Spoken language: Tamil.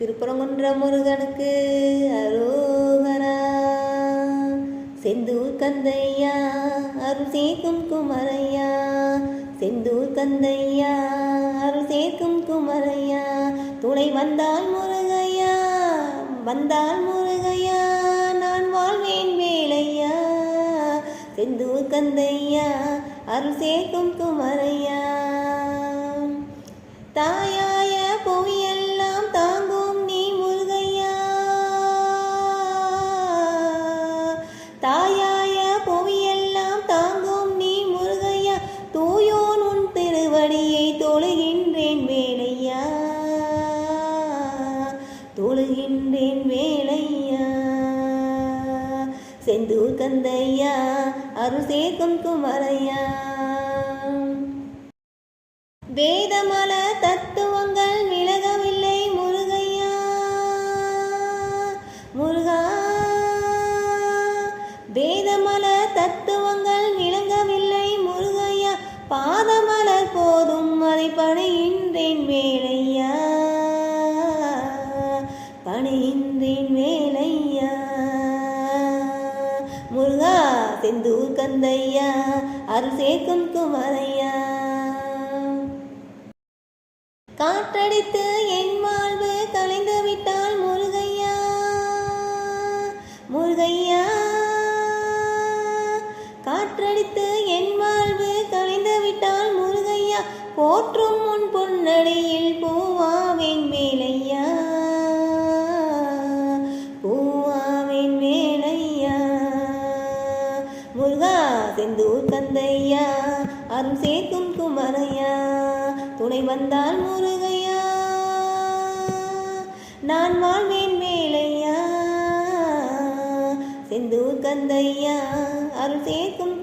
திருப்பரங்குன்ற முருகனுக்கு அரோகரா. செந்தூர் கந்தையா அருள் சேர்க்கும் குமரையா. செந்தூர் கந்தையா அருள் சேர்க்கும் குமரையா. துணை வந்தால் முருகையா வந்தால் முருகையா. நான் வாழ்வேன் வேலையா. செந்தூர் கந்தையா அருள் சேர்க்கும் குமரையா. தா தொழுகின்றேன் வேலையா? செந்தூர் கந்தையா? அருள் குமரையா? வேதமல தத்துவங்கள் விலகவில்லை முருகையா? முருகா வேதமல தத்துவங்கள் விளங்கவில்லை முருகையா? பாதமலர் போதும் அதை படையின்றேன் வேலை பணிகின்றேன் வேலையா? முருகா செந்தூர் கந்தையா? அருள் சேர்க்கும் குமரையா? காற்றடித்து என் வாழ்வு கலைந்து விட்டால் முருகையா? முருகையா? காற்றடித்து என் வாழ்வு கலைந்து விட்டால் முருகையா? போற்றும் உன் பொன்னடியில் போ செந்தூர் கந்தையா? அருள் சேர்க்கும் குமரையா? துணை வந்தால் முருகையா? நான் வாழ்வேன் வேலையா? செந்தூர் கந்தையா? அருள் சேர்க்கும்